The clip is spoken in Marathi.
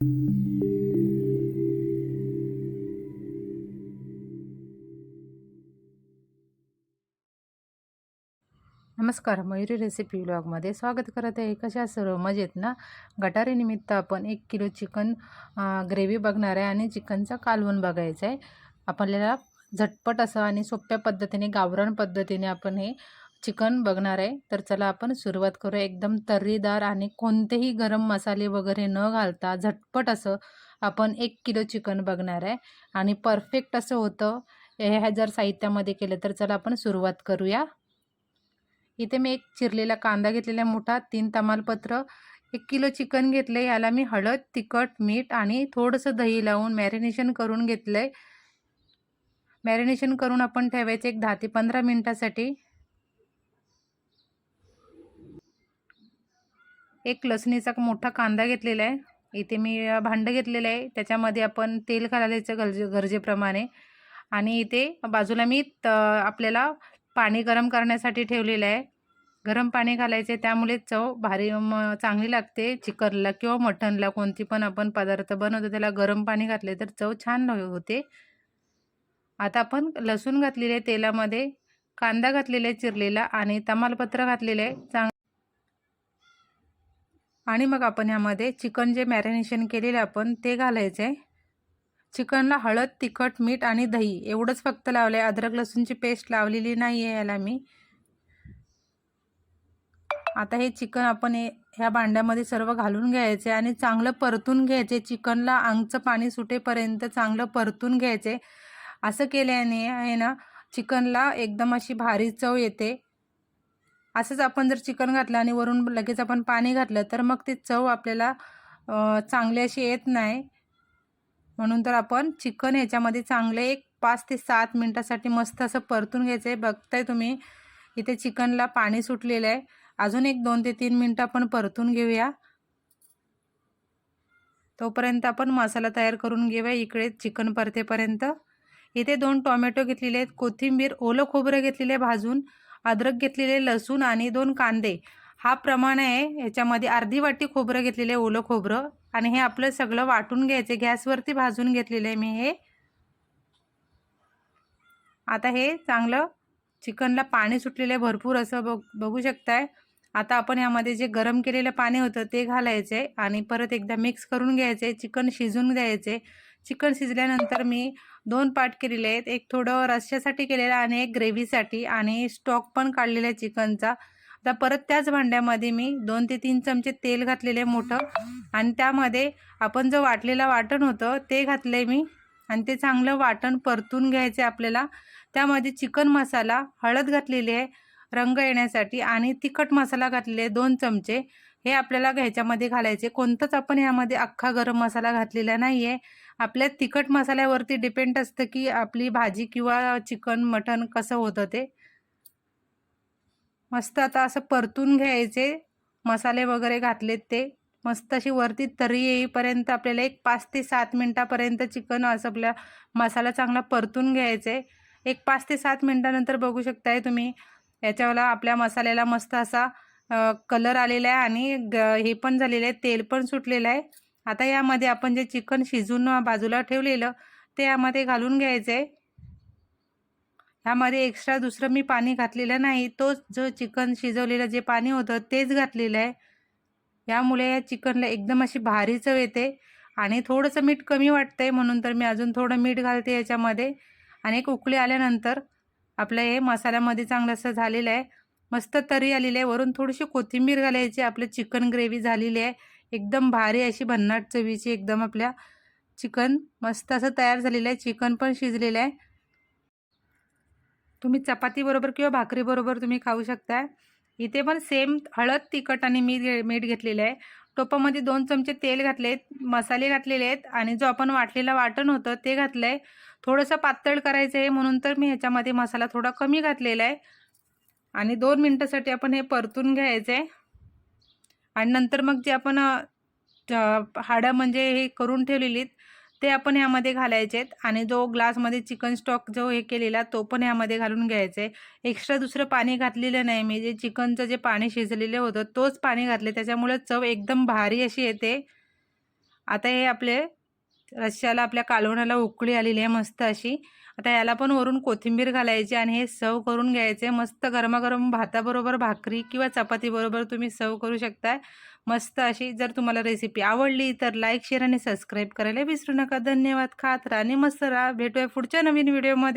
नमस्कार मयुरी रेसिपी ब्लॉगमध्ये स्वागत करत आहे. कशा सर्व मजेत ना? गटारीनिमित्त आपण एक किलो चिकन ग्रेव्ही बघणार आहे आणि चिकनचा कालवण बघायचा आहे. आपल्याला झटपट असं आणि सोप्या पद्धतीने गावरान पद्धतीने आपण हे चिकन बघणार आहे. तर चला आपण सुरुवात करूया. एकदम तर्रीदार आणि कोणतेही गरम मसाले वगैरे न घालता झटपट असं आपण एक किलो चिकन बघणार आहे. आणि परफेक्ट असं होतं. हे ह्या जर साहित्यामध्ये केलं तर चला आपण सुरुवात करूया. इथे मी एक चिरलेला कांदा घेतलेला मोठा तीन तमालपत्र एक किलो चिकन घेतले याला मी हळद तिखट मीठ आणि थोडंसं दही लावून मॅरिनेशन करून घेतलं आहे मॅरिनेशन करून आपण ठेवायचे एक दहा ते पंधरा मिनटासाठी. एक लसणीचा मोठा कांदा घेतलेला आहे. इथे मी भांडं घेतलेलं आहे. त्याच्यामध्ये आपण तेल घालायचं गरजे गरजेप्रमाणे. आणि इथे बाजूला मी त आपल्याला पाणी गरम करण्यासाठी ठेवलेलं आहे. गरम पाणी घालायचे त्यामुळे चव भारी म चांगली लागते. चिकनला किंवा मटनला कोणती पण आपण पदार्थ बनवतो त्याला गरम पाणी घातले तर चव छान हो, होते. आता आपण लसूण घातलेले आहे तेलामध्ये. कांदा घातलेला आहे चिरलेला आणि तमालपत्र घातलेलं आहे. चांग आणि मग आपण ह्यामध्ये चिकन जे मॅरिनेशन केलेलं आपण ते घालायचं. आहे चिकनला हळद तिखट मीठ आणि दही एवढंच फक्त लावलं आहे अद्रक लसूणची पेस्ट लावलेली नाही आहे याला मी. आता हे चिकन आपण ह्या भांड्यामध्ये सर्व घालून घ्यायचे आणि चांगलं परतून घ्यायचे. चिकनला अंगचं पाणी सुटेपर्यंत चांगलं परतून घ्यायचे. असं केल्याने आहे ना चिकनला एकदम अशी भारी चव येते. असंच आपण जर चिकन घातलं आणि वरून लगेच आपण पाणी घातलं तर मग ते चव आपल्याला चांगली अशी येत नाही. म्हणून तर आपण चिकन ह्याच्यामध्ये चांगले एक पाच ते सात मिनटासाठी मस्त असं परतून घ्यायचं आहे बघताय तुम्ही इथे चिकनला पाणी सुटलेलं आहे. अजून एक दोन ते तीन मिनटं आपण परतून घेऊया. तोपर्यंत आपण मसाला तयार करून घेऊया इकडे चिकन परतेपर्यंत. इथे दोन टोमॅटो घेतलेले आहेत. कोथिंबीर ओलं खोबरं घेतलेले भाजून. अद्रक घेतलेले लसूण आणि दोन कांदे. हा प्रमाण आहे ह्याच्यामध्ये अर्धी वाटी खोबरं घेतलेलं आहे ओलं खोबरं. आणि हे आपलं सगळं वाटून घ्यायचं गॅसवरती भाजून घेतलेलं आहे मी हे. आता हे चांगलं चिकनला पाणी सुटलेलं आहे भरपूर असं बघ बघू शकताय. आता आपण यामध्ये जे गरम केलेलं पाणी होतं ते घालायचे आणि परत एकदा मिक्स करून घ्यायचे चिकन शिजून द्यायचे चिकन शिजल्यानंतर मी दोन पार्ट केलेले आहेत. एक थोडं रश्श्यासाठी केलेलं आणि एक ग्रेव्हीसाठी आणि स्टॉक पण काढलेला आहे चिकनचा. आता परत त्याच भांड्यामध्ये मी दोन ते तीन चमचे तेल घातलेले मोठं आणि त्यामध्ये आपण जो वाटलेलं वाटण होतं ते घातलं आहे मी आणि ते चांगलं वाटण परतून घ्यायचे आपल्याला. त्यामध्ये चिकन मसाला हळद घातलेली आहे रंग येण्यासाठी आणि तिखट मसाला घातलेले दोन चमचे हे आपल्याला ह्याच्यामध्ये घालायचे. कोणतंच आपण यामध्ये अख्खा गरम मसाला घातलेला नाही आहे आपल्या तिखट मसाल्यावरती डिपेंड असतं की आपली भाजी किंवा चिकन मटन कसं होतं ते. मस्त आता असं परतून घ्यायचे मसाले वगैरे घातलेत ते. मस्त अशी वरती तरी येईपर्यंत आपल्याला एक पाच ते सात मिनटापर्यंत चिकन असं आपल्या मसाला चांगला परतून घ्यायचे एक पाच ते सात मिनटानंतर बघू शकताय तुम्ही. याच्यावाला आपल्या मसाल्याला मस्त असा कलर आलेला आहे आणि ग हे पण झालेलं आहे तेल पण सुटलेलं आहे. आता यामध्ये आपण जे चिकन शिजून बाजूला ठेवलेलं ते यामध्ये घालून घ्यायचं आहे ह्यामध्ये एक्स्ट्रा दुसरं मी पाणी घातलेलं नाही तोच जो चिकन शिजवलेलं जे पाणी होतं तेच घातलेलं आहे. यामुळे या चिकनला एकदम अशी भारी चव येते आणि थोडंसं मीठ कमी वाटतं आहे म्हणून तर मी अजून थोडं मीठ घालते याच्यामध्ये. आणि एक उकळी आल्यानंतर आपलं हे मसाल्यामध्ये चांगलं असं झालेलं आहे. मस्त तरी आलेली आहे. वरून थोडीशी कोथिंबीर घालायची. आपलं चिकन ग्रेव्ही झालेली आहे. एकदम भारी अशी भन्नाट चवीची एकदम आपल्या चिकन मस्त असं तयार झालेलं आहे. चिकन पण शिजलेलं आहे. तुम्ही चपातीबरोबर किंवा भाकरीबरोबर तुम्ही खाऊ शकता इथे पण सेम हळद तिखट आणि मीठ मीठ घेतलेलं आहे. टोपामध्ये दोन चमचे तेल घातले आहेत मसाले घातलेले आहेत आणि जो आपण वाटलेला वाटण होतं ते घातलं आहे थोडंसं पातळ करायचं आहे म्हणून तर मी ह्याच्यामध्ये मसाला थोडा कमी घातलेला आहे. आणि दोन मिनटासाठी आपण हे परतून घ्यायचं आहे आणि नंतर मग जे आपण हाडं म्हणजे हे करून ठेवलेलीत ते आपण ह्यामध्ये घालायचे आहेत आणि जो ग्लासमध्ये चिकन स्टॉक जो हे केलेला तो पण ह्यामध्ये घालून घ्यायचा. आहे एक्स्ट्रा दुसरं पाणी घातलेलं नाही मी. जे चिकनचं जे पाणी शिजलेलं होतं तोच पाणी घातले त्याच्यामुळे चव एकदम भारी अशी येते. आता हे आपले रश्श्याला आपल्या कालवणाला उकळी आलेली आहे मस्त अशी. आता याला पण वरून कोथिंबीर घालायची आणि हे सर्व करून घ्यायचे. मस्त गरमागरम भाताबरोबर भाकरी किंवा चपातीबरोबर तुम्ही सर्व करू शकताय. मस्त अशी जर तुम्हाला रेसिपी आवडली तर लाईक शेअर आणि सबस्क्राईब करायला विसरू नका. धन्यवाद. खात राहा आणि मस्त राहा. भेटूया पुढच्या नवीन व्हिडिओमध्ये